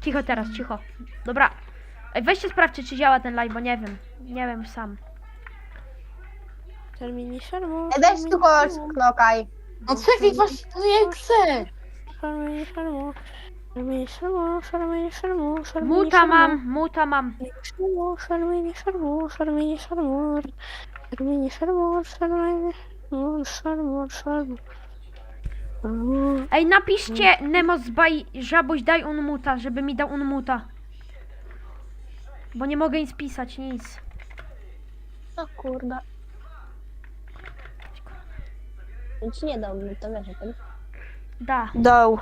Cicho teraz, cicho. Dobra. Ej, weźcie sprawdźcie, czy działa ten live, bo nie wiem. Nie wiem sam. Termini szarmu. Ej, Weź tu kogoś knokaj. No czekaj, właśnie, no ja chcę. Szarmini szarmu. Szarmini szarmu, szarmini szarmu, szarmini Muta mam, muta mam. Szarmu, szarmini szarmu, szarmini szarmu. Szarmini szarmu, szarmini szarmu, szarmu, szarmu. Szarmu. Ej, napiszcie Nemos baj, żaboś daj unmuta, żeby mi dał unmuta. Bo nie mogę nic pisać, nic. O kurde. Nic nie dał mi, to wiesz o tym. Da. Dał.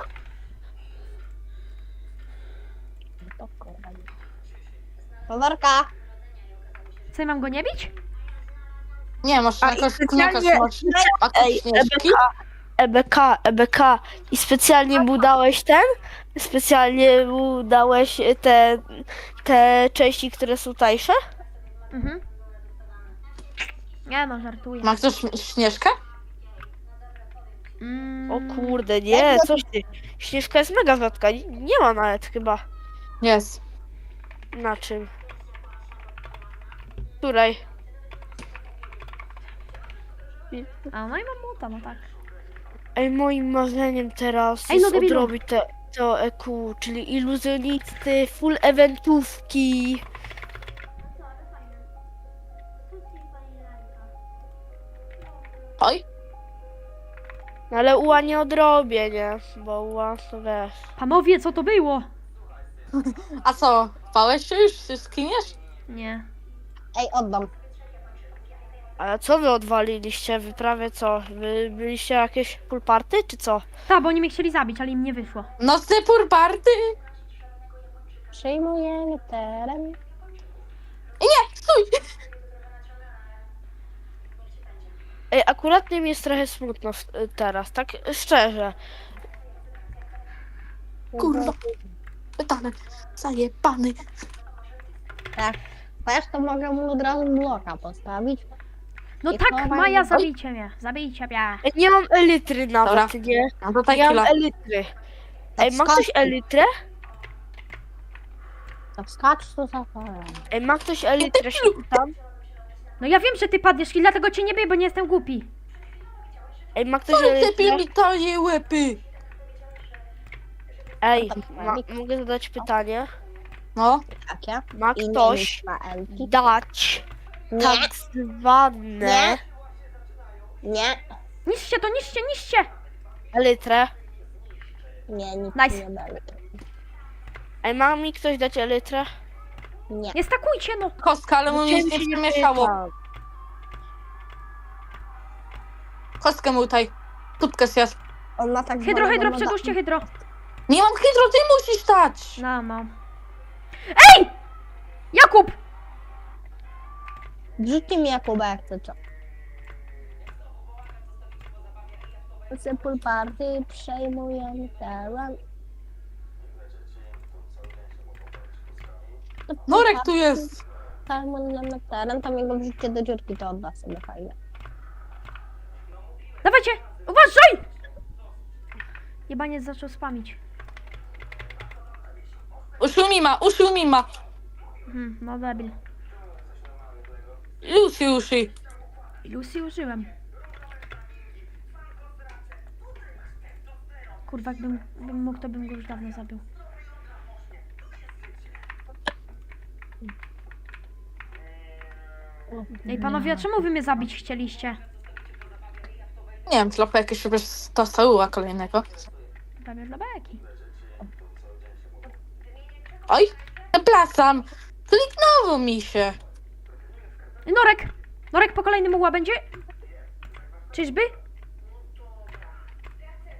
To kurwa. Powarka. Co, mam go nie bić? Nie, masz A, i jakoś specjalnie- Ej? EBK, EBK. I specjalnie mu dałeś ten? Specjalnie mu dałeś te, te części, które są tańsze? Mhm. Nie no, żartuję. Ma ktoś śnieżkę? Mm, O kurde, nie, coś ty. Śnieżka jest mega rzadka. Nie, nie ma nawet chyba Jest. na czym. Której? A no i mam muta, no tak. Ej, moim marzeniem teraz Ej, no jest debilu. odrobić te, to EQ, czyli iluzjonisty, full eventówki. Oj, No ale UA nie odrobię, nie? Bo UA to wiesz. Panowie, co to było? a co? Pałeś się już? Się skiniesz? Nie. Ej, oddam. Ale co wy odwaliliście? Wy prawie co? Wy byliście jakieś full party, czy co? Tak, bo oni mnie chcieli zabić, ale im nie wyszło. Nocny purparty? Przyjmujemy teren. Stój! Ej, akurat mi jest trochę smutno w- teraz, tak szczerze. Kurwa. Pytany, zajebany. Tak. Wiesz, to mogę mu od razu bloka postawić. No tak, chowaj- Maja, zabijcie mnie. Zabijcie mnie. Ej, nie mam elitry nawet, Dobra. nie? No to tak Nie mam elitry. Ej, ma ktoś elitrę? To wskacz tu za. Ej, ma ktoś elitrę, się pytam? No ja wiem, że ty padniesz i dlatego cię nie biję, bo nie jestem głupi. Ej, ma ktoś Co ty elitrę? pilitonie łepy? Ej, tam ma, mogę zadać pytanie? No, Takie. Ma nie ktoś dać Nie, tak zwane Nie. nie, Niszcie to, niszcie, niszcie. elitrę? nie, nic Nice. nie. Ej, ma mi ktoś dać elitrę? Nie. Nie stakujcie, no. kostka, ale mu nic nie przemieszało. Kostkę mu tutaj. Tutkę zjadł. On ma tak Hydro, zwanego hydro, moda- hydro. Nie mam hydro, ty musisz dać! No, mam. Ej! Jakub! Wrzućcie mi Jakuba jak chcecie. Simple party, przejmujemy teren. Norek tu jest! Przejmujemy teren, tam jego wrzućcie do dziurki, to odda sobie fajnie. Dawajcie! Uważaj! Jebaniec zaczął spamić. Uszył mima, uszył mima. Mhm, no debil. Lucy uszy. Lucy użyłem. Kurwa, jakbym bym mógł, to bym go już dawno zabił. Ej, panowie, a czemu wy mnie zabić chcieliście? Nie wiem, dla jakiegoś sobie stosuła kolejnego. Pewnie dla beki. Oj, przepraszam. Kliknęło mi się. Norek! Norek po kolejnym muła będzie? Czyżby?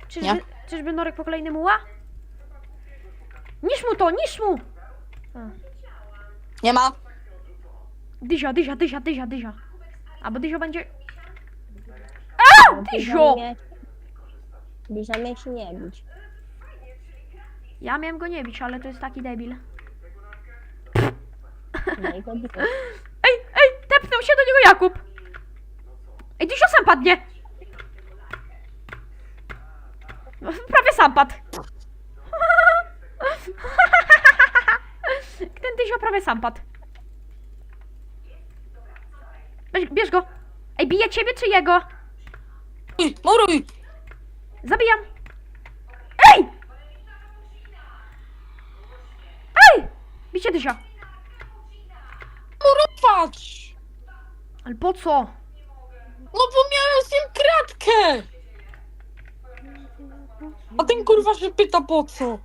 Czyżby, Nie. czyżby Norek po kolejnym muła? Niż mu to, niż mu! A. Nie ma. Dyzia, dyzia, dyzia, dyzia, dyzia. Albo dyzio będzie... A! Dyzio! Bierzemy się nie bić. Ja miałem go nie bić, ale to jest taki debil. No i go bić. Tepnął się do niego Jakub! Ej, Dyzio sam padnie! No, Prawie sam padł. Dysio prawie sam padł. Weź, bierz go. Ej, bije ciebie czy jego? Ej, Muruj! Zabijam. Ej! Ej! Bicie Dysio. Muruj, patrz! Ale po co? No bo miałem z nim kratkę! A ten kurwa się pyta po co?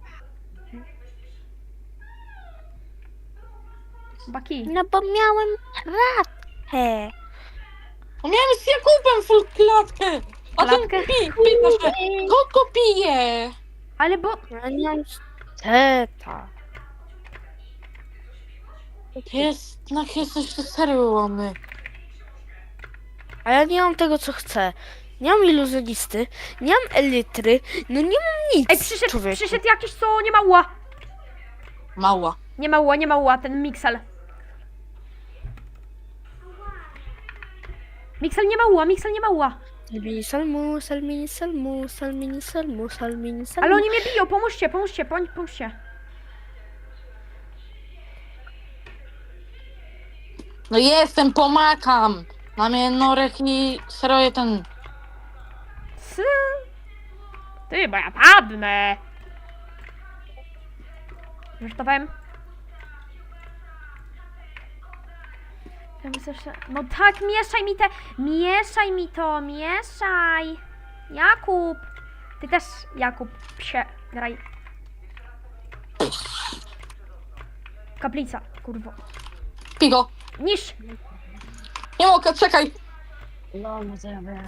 Baki. No bo miałem ratę. No miałem z Jakubem full klatkę! A ten Klatkę? pi, pyta się, kogo pije? Ale bo... Ja mam teta. Jest, no jesteś serio łamy. A ja nie mam tego, co chcę. Nie mam iluzjonisty, nie mam elitry, no nie mam nic, Ej, przyszedł, człowieku. przyszedł jakiś, co nie ma ła. Mała. Nie ma ła, nie ma ła, ten Mixel. Mixel nie ma ła, Mixel nie ma ła. Salmini salmu, salmini salmu, salmini salmu, salmini salmu. Ale oni mnie biją, pomóżcie, pomóżcie, poń- pomóżcie. No jestem, pomagam! Na mnie Norek i seroje ten... Sy. Ty, bo ja padnę. Żartowałem. Ja myślę, że- No tak, mieszaj mi te... Mieszaj mi to, mieszaj. Jakub. Ty też, Jakub, psie, graj. Kaplica, kurwo. Pigo! Niż! Nie mogę, czekaj! No.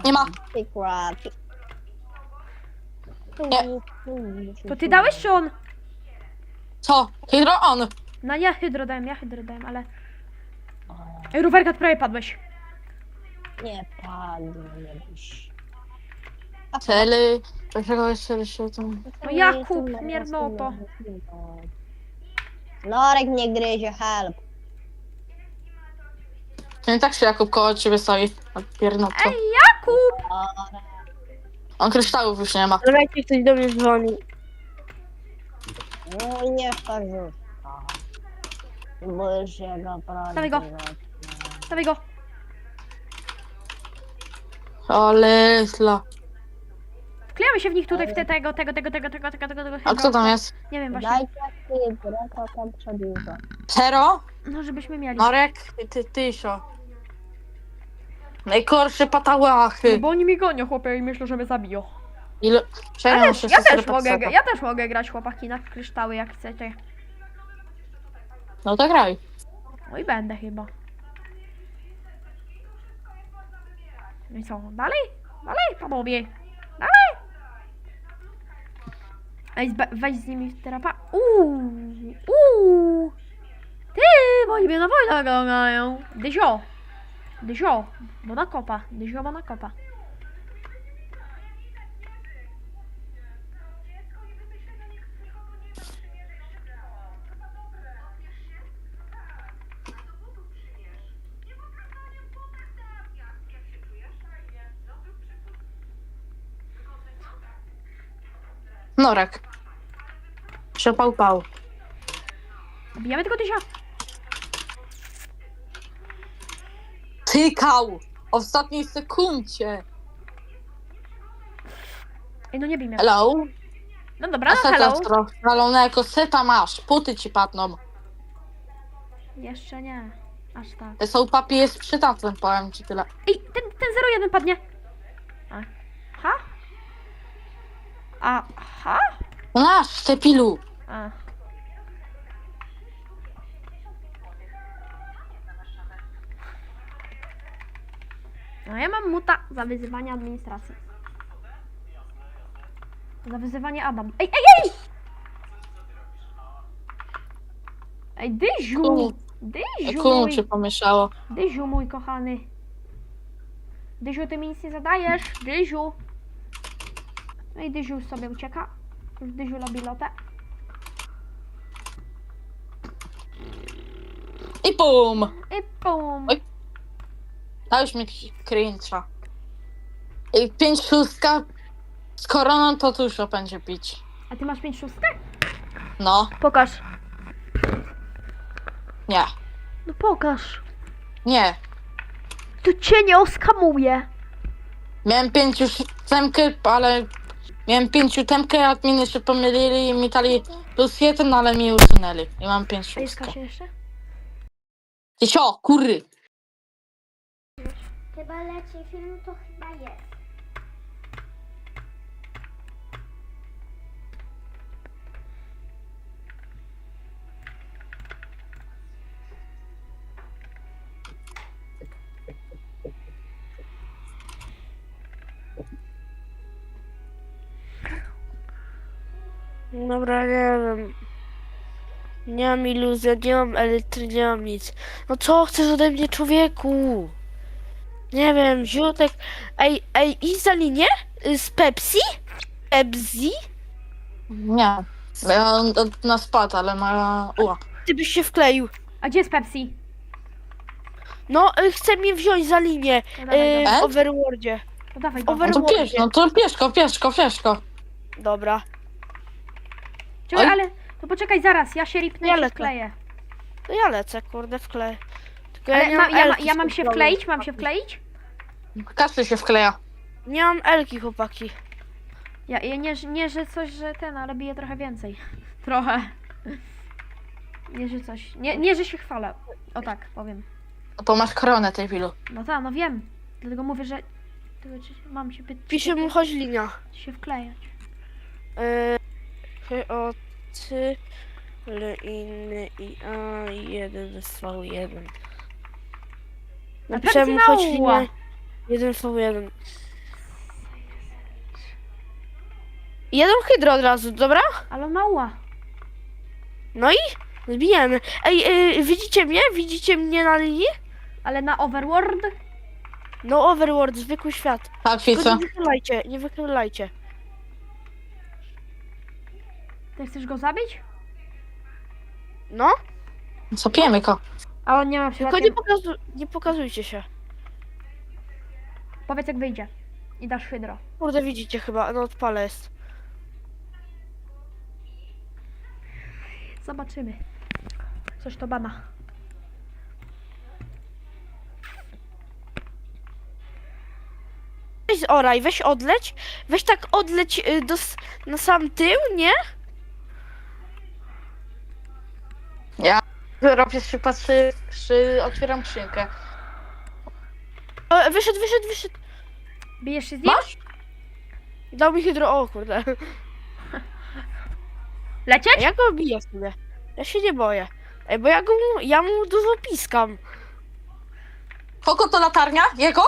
Nie ma. Secret. To ty dałeś czy on? Co? Hydro on! No ja hydro dałem, ja hydro dałem, ale... Ej, Ruwerkat, prawie padłeś. Nie padnie już. Cely... Dlaczego jeszcze się tam... No Jakub, miernoto. Norek mnie gryzie, help. Nie tak się Jakub koło ciebie stoi. Piernotko. Ej, Jakub! On kryształów już nie ma. Dawajcie, ktoś do mnie dzwoni. No nie korzysta. Bo już jego Dawaj go. Dawaj go. Ale dla... Wklejamy się w nich tutaj, w te, tego, tego, tego, tego, tego, tego, tego, tego A kto tam jest? Nie wiem właśnie. Dajcie to tam? No, żebyśmy mieli. Norek? Ty, ty, tysio. Najgorsze No, patałachy. bo oni mnie gonią, chłopie, i myślę, że mnie zabiją. Ile... Też, muszę ja też mogę, ja też mogę grać, chłopaki, na kryształy, jak chcecie. No to graj. No i będę chyba. No i co, dalej? Dalej, panowie. Dalej! Ej, zbe- weź z nimi w terapa. Uuu, uuu. Ty, bo oni mnie na wojnę goniają. Dysio. Dysio, bo na kopa. Dysio, bo na kopa. Norek. Przepał pał. Bijamy tego Dysio. Tykał! W ostatniej sekundzie. Ej, no nie bij mnie. Hello? No dobra, no seta hello. Stralonego seta masz. Puty ci padną. Jeszcze nie. Aż tak. Te są papi jest przydatne, powiem ci tyle. Ej, ten, ten 01 padnie. A. Ha? A, ha? No pilu. A. Muta za wyzywanie administracji. Za wyzywanie Adam. Ej, ej, ej! Ej, Dyziu! Kum. Dyziu Kum mój, się pomieszało. Dyziu mój kochany. Dyziu, ty mi nic nie zadajesz. Dyziu. No i Dyziu sobie ucieka. Już Dyziu robi lotę. I bum! I pum. Oj. Dałeś mi cringe'a. I pięć szóstka z koroną to dużo będzie pić. A ty masz pięć szóstek? No. Pokaż. Nie, No pokaż. nie. To cię nie oskamuje. Miałem pięciu temkę, ale miałem pięciu temkę, adminy się pomylili i mi dali plus jeden, ale mi usunęli. I mam pięć A jest szóstkę. Kasia jeszcze? Ty sio, kury! Chyba leci film, to chyba jest. Dobra, nie wiem. Nie mam iluzji, nie mam elektry, nie mam nic. No co chcesz ode mnie, człowieku? Nie wiem, ziutek. Ej, ej, idź za linię? Y, Z Pepsi? Pepsi? Nie. Ja on na spad, ale ma uła. Ty byś się wkleił. A gdzie jest Pepsi? No, y, chce mnie wziąć za linię. No dawaj Y, go. w? Overworldzie. No dawaj w go. over- No to piesz, no to pieszko, pieszko, pieszko. Dobra. Czekaj, Oj. ale... To poczekaj zaraz, ja się ripnę Ja i się lecę. wkleję. To ja lecę, kurde, wkleję. Tylko Ale nie ma, ja, ma, Elki ja mam się wkleić? Mam się wkleić? Każdy się wkleja. Nie mam Elki, chłopaki. Ja, ja nie, nie, że coś, że ten, ale bije trochę więcej. Trochę. Nie, że coś. Nie, nie, że się chwalę. O tak, powiem. No to masz koronę tej wilu. No tak, no wiem. Dlatego mówię, że. Tylko, czy mam się pytać. Pisze mu, chodź linia. się wklejać. Yy, H, O, ty, L, inny i A, jeden V, jeden. Napisałem mu, Pepsi chodź Mała. linię. Jeden V, jeden. Jeden hydro od razu, dobra? Ale on ma uła. No i zbijemy. Ej, yy, widzicie mnie? Widzicie mnie na linii? Ale na Overworld? No, Overworld, zwykły świat. Tak, Tylko widzę. nie wychylajcie, nie wychylajcie. Ty chcesz go zabić? No, Zapiemy go. A on nie ma tylko przypadkiem... nie, pokazu nie pokazujcie się. Powiedz jak wyjdzie. I dasz hydro. Kurde, widzicie chyba, no odpale jest. Zobaczymy. Coś to bana. Weź oraj, weź odleć, weź tak odleć y, do, na sam tył, nie? Ja robię się patrzy, czy otwieram skrzynkę. O, wyszedł, wyszedł, wyszedł. Bijesz się z nim? Masz? Dał mi hydro, o kurde. Lecieć? Ja go biję sobie. Ja się nie boję. Ej, bo ja go, ja mu dużo piskam. Kogo to latarnia? Jego?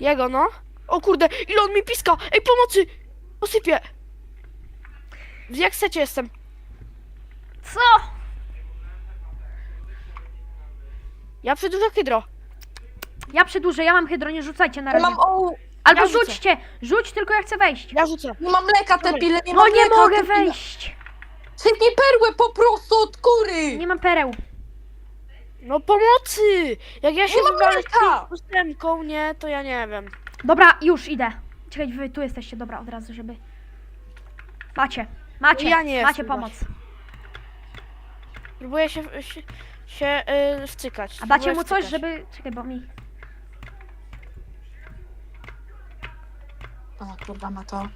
Jego, no. O kurde, ile on mi piska! Ej, pomocy! Posypię! Jak chcecie jestem. Co? Ja przedłużę hydro. Ja przedłużę, ja mam hydro, nie rzucajcie na Ja razie. mam o, Albo ja rzucę. rzućcie! Rzuć, tylko ja chcę wejść. Ja rzucę. nie mam mleka te pile, nie No mam nie mleka, mogę te pile. wejść! Sypnij perłę po prostu od kury! Nie mam pereł. No pomocy! Jak ja się Nie mleka! z ósemką, nie, to ja nie wiem. Dobra, już idę. Czekaj, wy tu jesteście, dobra, od razu, żeby... Macie, macie, Ja nie macie pomoc. Próbuję się, się, się yy, wcykać. A dacie mu coś, żeby... Czekaj, bo mi... O kurwa ma to.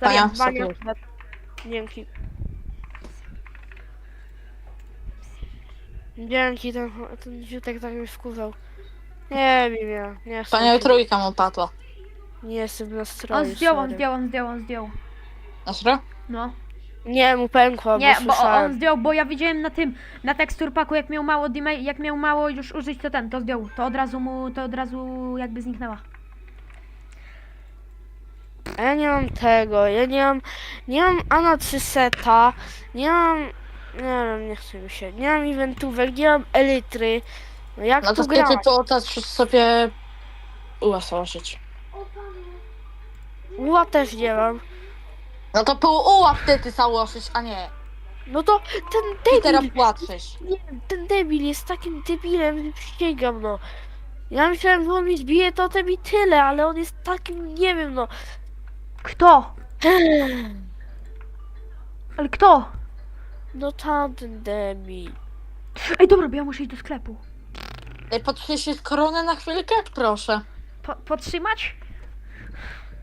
Zabiję, ja sobie- Dzięki. Dzięki, ten, ten ziutek tak mnie wkurzał. Nie wiem, ja nie jestem, Panią trójka mu padła. nie jestem w nastroju, On zdjął, on sorry. zdjął, on zdjął, on zdjął. Na serio? No. Nie, mu pękło, Nie, bo bo on słyszałem. zdjął, bo ja widziałem na tym, na teksturpaku, jak miał mało dima, jak miał mało już użyć, to ten, to zdjął. To od razu mu, to od razu jakby zniknęła. A Ja nie mam tego, ja nie mam, nie mam Ana 300, nie mam, nie wiem, nie chcę mi się, nie mam eventówek, nie mam elitry. No jak No to tu grać? wtedy to też sobie uła założyć. Ła też nie mam. No to pół uła wtedy założyć, a nie. No to ten I teraz debil, płaczesz. nie wiem, ten debil jest takim debilem, przysięgam no. Ja myślałem, że on mi zbije totem i tyle, ale on jest takim, nie wiem no. Kto? Ale kto? No tamten debil. Ej, dobra, bo ja muszę iść do sklepu. Ej, podniesie koronę na chwilkę? Proszę. Po, podtrzymać?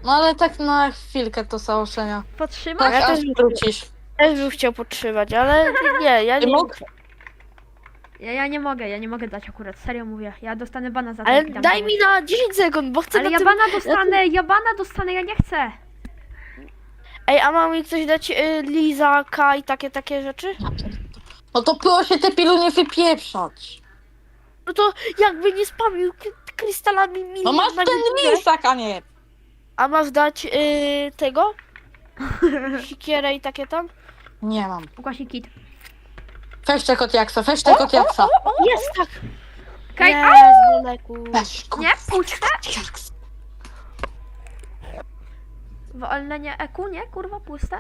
No ale tak na chwilkę to zaoszenia. Podtrzymać? Tak, Ja aż też- wrócisz. Też bym chciał podtrzymać, ale nie, ja nie mógł? Ja, ja nie mogę, ja nie mogę dać akurat, serio mówię. Ja dostanę bana za to. Ale jak dam daj komuś. mi na 10 sekund, bo chcę Ale na ja tym... bana dostanę, ja bana dostanę, ja nie chcę. Ej, a ma mi ktoś dać y, lizaka i takie, takie rzeczy? No to proszę te pilu nie wypieprzać. No to jakby nie spamił k- krystalami milion No masz na ten godzinę. lisak, a nie. A masz dać y, tego? Sikierę i takie tam? Nie mam. Właśnie kit. Weź kot jaksa, weź kot jaksa. Jest tak! Okej, Jest! Boleku. Weź Nie, puszczę. jaksa. Wolne EQ, nie? Kurwa, puste.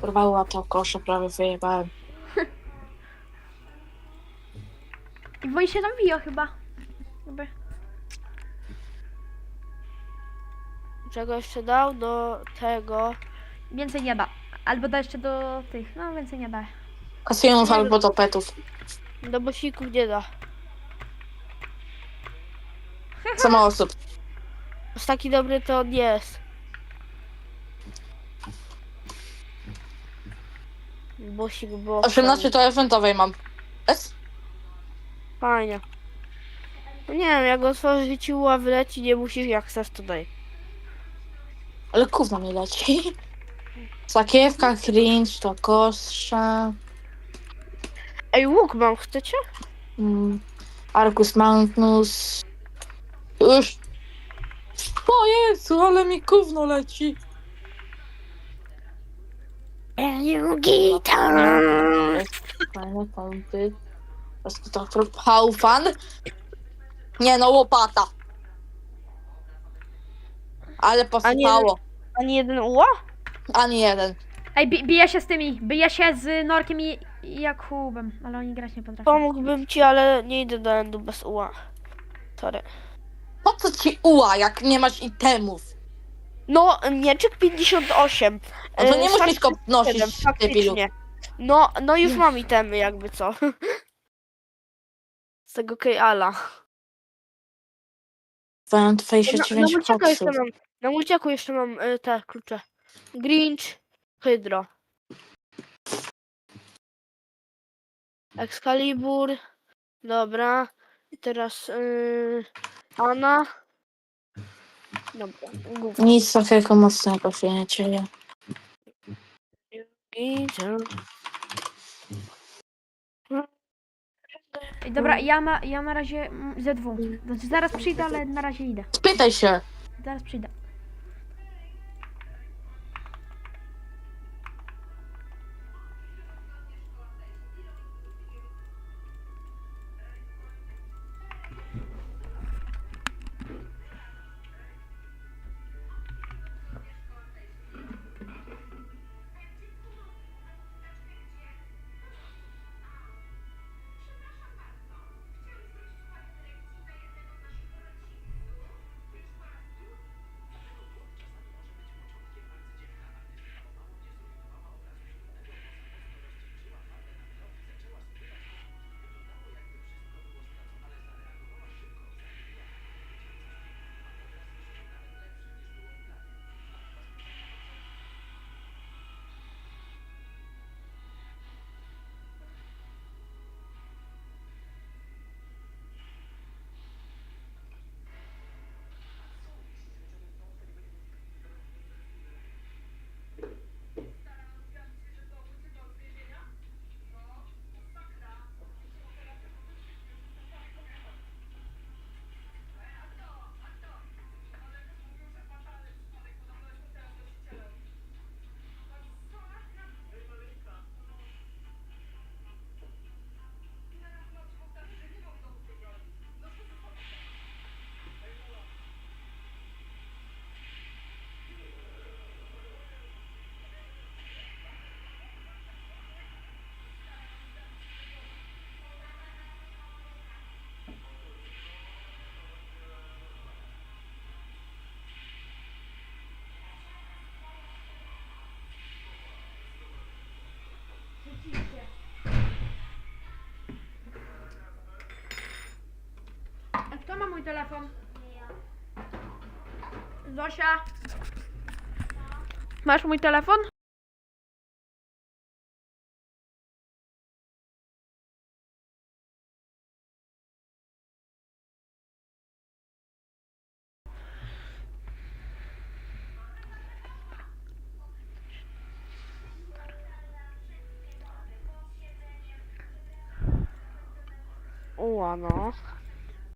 Kurwa, łatał kosze, prawie wyjebałem. I bo się tam wija chyba. Jakby. Czego jeszcze dał? Do tego. Więcej nie da. Albo da jeszcze do tych, no więcej nie da. Kasjonów albo do petów. Do bosików nie da. Samo osób. Jest taki dobry to on jest. Bosik, bo. 18 to eventowej mam. Es? Fajnie. No nie wiem, jak otworzyć ci uła wyleci, nie musisz, jak chcesz to daj. Ale gówno mi leci. Sakiewka, cringe, to kosza. Ej, łuk mam, chcecie? Mm, Arcus Magnus. Już. O Jezu, ale mi gówno leci. Fajne pompy. Rozkutaktor Haufan. Nie no, łopata. Ale posypało. Ani jeden uła? Ani jeden. Ej, bi biję się z tymi, biję się z Norkiem i, i Jakubem, ale oni grać nie potrafią. Pomógłbym ci, ale nie idę do endu bez uła. Sorry. Po co ci uła, jak nie masz itemów? No, mieczyk 58. No to e, nie musisz go 67, nosić, debilu. No, no już mam itemy, jakby co. Z tego Kejala. Na 29 multiaku jeszcze koksów. mam, na multiaku jeszcze mam e, te klucze. Grinch, Hydro. Excalibur. Dobra. I teraz yy, Ana. Dobra. Gówno. Nic takiego mocnego się nie dzieje. Ej, dobra, ja, ma, ja na razie mm, ze dwóch. Znaczy zaraz przyjdę, ale na razie idę. Spytaj się. Zaraz przyjdę. Telefon. Zosia. Masz mój telefon? Uła, no.